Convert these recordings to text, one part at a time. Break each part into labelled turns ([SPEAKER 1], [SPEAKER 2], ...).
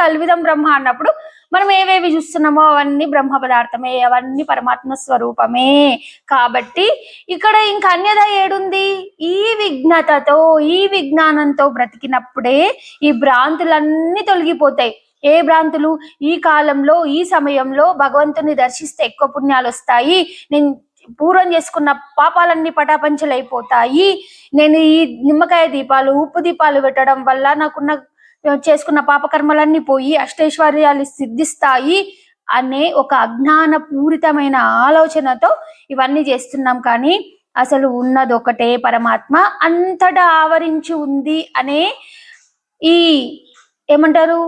[SPEAKER 1] కల్విదం బ్రహ్మ అన్నప్పుడు మనం ఏవేవి చూస్తున్నామో అవన్నీ బ్రహ్మ పదార్థమే అవన్నీ పరమాత్మ స్వరూపమే. కాబట్టి ఇక్కడ ఇంకా అన్యద ఏడుంది? ఈ విఘ్నతతో ఈ విజ్ఞానంతో బ్రతికినప్పుడే ఈ భ్రాంతులన్నీ తొలగిపోతాయి. ఏ భ్రాంతులు? ఈ కాలంలో ఈ సమయంలో భగవంతుని దర్శిస్తే ఎక్కువ పుణ్యాలు వస్తాయి. నేను పూర్వం చేసుకున్న పాపాలన్నీ పటాపంచలైపోతాయి. నేను ఈ నిమ్మకాయ దీపాలు ఉప్పు దీపాలు పెట్టడం వల్ల నాకున్న చేసుకున్న పాపకర్మలన్నీ పోయి అష్టైశ్వర్యాలు సిద్ధిస్తాయి అనే ఒక అజ్ఞాన పూరితమైన ఆలోచనతో ఇవన్నీ చేస్తున్నాం. కానీ అసలు ఉన్నది ఒకటే పరమాత్మ అంతటా ఆవరించి ఉంది అనే ఈ ఏమంటారు?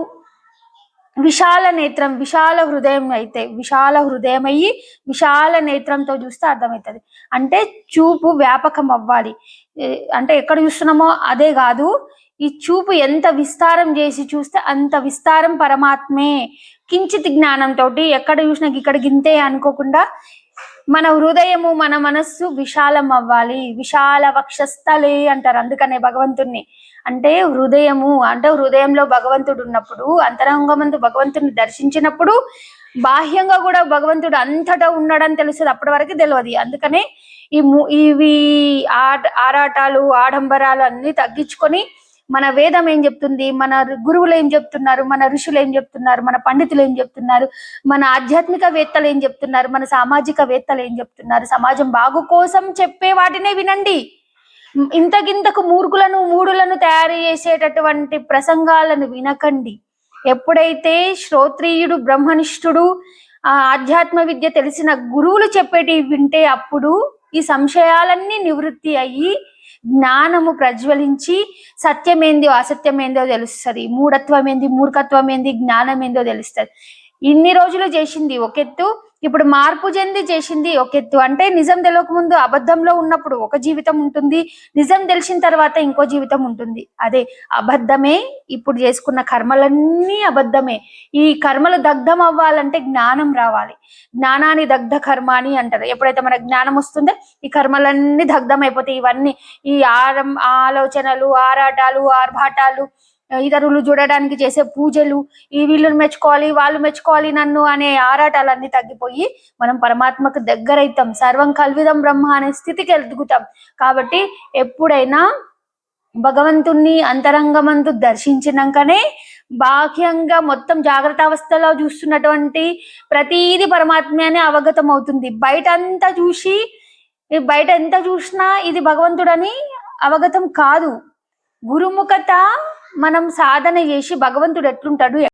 [SPEAKER 1] విశాల నేత్రం విశాల హృదయం అయితే విశాల హృదయం అయ్యి విశాల నేత్రంతో చూస్తే అర్థమవుతుంది. అంటే చూపు వ్యాపకం అవ్వాలి. అంటే ఎక్కడ చూస్తున్నామో అదే కాదు. ఈ చూపు ఎంత విస్తారం చేసి చూస్తే అంత విస్తారం పరమాత్మే. కించిత్ జ్ఞానంతో ఎక్కడ చూసినా ఇక్కడ గింతే అనుకోకుండా మన హృదయము మన మనస్సు విశాలం అవ్వాలి. విశాల వక్షస్థలే అంటారు అందుకనే భగవంతుణ్ణి. అంటే హృదయము అంటే హృదయంలో భగవంతుడు ఉన్నప్పుడు అంతరంగమందు భగవంతుని దర్శించినప్పుడు బాహ్యంగా కూడా భగవంతుడు అంతటా ఉన్నాడని తెలుస్తుంది. అప్పటి వరకు తెలియదు అందుకనే ఈ ము- ఇవి ఆ ఆరాటాలు ఆడంబరాలు అన్ని తగ్గించుకొని మన వేదం ఏం చెప్తుంది? మన గురువులు ఏం చెప్తున్నారు? మన ఋషులు ఏం చెప్తున్నారు? మన పండితులు ఏం చెప్తున్నారు? మన ఆధ్యాత్మిక వేత్తలు ఏం చెప్తున్నారు? మన సామాజిక వేత్తలు ఏం చెప్తున్నారు? సమాజం బాగు కోసం చెప్పే వాటినే వినండి. ఇంతకింతకు మూర్ఖులను మూడులను తయారు చేసేటటువంటి ప్రసంగాలను వినకండి. ఎప్పుడైతే శ్రోత్రియుడు బ్రహ్మనిష్ఠుడు ఆ ఆధ్యాత్మ విద్య తెలిసిన గురువులు చెప్పేటివి వింటే అప్పుడు ఈ సంశయాలన్నీ నివృత్తి అయ్యి జ్ఞానము ప్రజ్వలించి సత్యమేందో అసత్యమేందో తెలుస్తుంది. మూఢత్వం ఏంది మూర్ఖత్వం ఏంది జ్ఞానం ఏందో తెలుస్తుంది. ఇన్ని రోజులు చేసింది ఒక ఎత్తు ఇప్పుడు మార్పు చెంది చేసింది ఒక ఎత్తు. అంటే నిజం తెలియకముందు అబద్ధంలో ఉన్నప్పుడు ఒక జీవితం ఉంటుంది నిజం తెలిసిన తర్వాత ఇంకో జీవితం ఉంటుంది. అదే అబద్ధమే ఇప్పుడు చేసుకున్న కర్మలన్నీ అబద్ధమే. ఈ కర్మలు దగ్ధం అవ్వాలంటే జ్ఞానం రావాలి. జ్ఞానాన్ని దగ్ధ కర్మ అని అంటారు. ఎప్పుడైతే మనకు జ్ఞానం వస్తుందో ఈ కర్మలన్నీ దగ్ధం అయిపోతాయి ఇవన్నీ ఈ ఆరం ఆలోచనలు ఆరాటాలు ఆర్భాటాలు ఇతరులు చూడడానికి చేసే పూజలు ఈ వీళ్ళని మెచ్చుకోవాలి వాళ్ళు మెచ్చుకోవాలి నన్ను అనే ఆరాటాలన్నీ తగ్గిపోయి మనం పరమాత్మకు దగ్గరైతాం. సర్వం కల్విదం బ్రహ్మ అనే స్థితికి ఎదుగుతాం. కాబట్టి ఎప్పుడైనా భగవంతుణ్ణి అంతరంగమందు దర్శించినాకనే బాహ్యంగా మొత్తం జాగ్రత్త అవస్థలో చూస్తున్నటువంటి ప్రతీది పరమాత్మ అని అవగతం అవుతుంది బయట అంతా చూసి బయట ఎంత చూసినా ఇది భగవంతుడని అవగతం కాదు. గురుముఖత మనం సాధన చేసి భగవంతుడు ఎట్లుంటాడు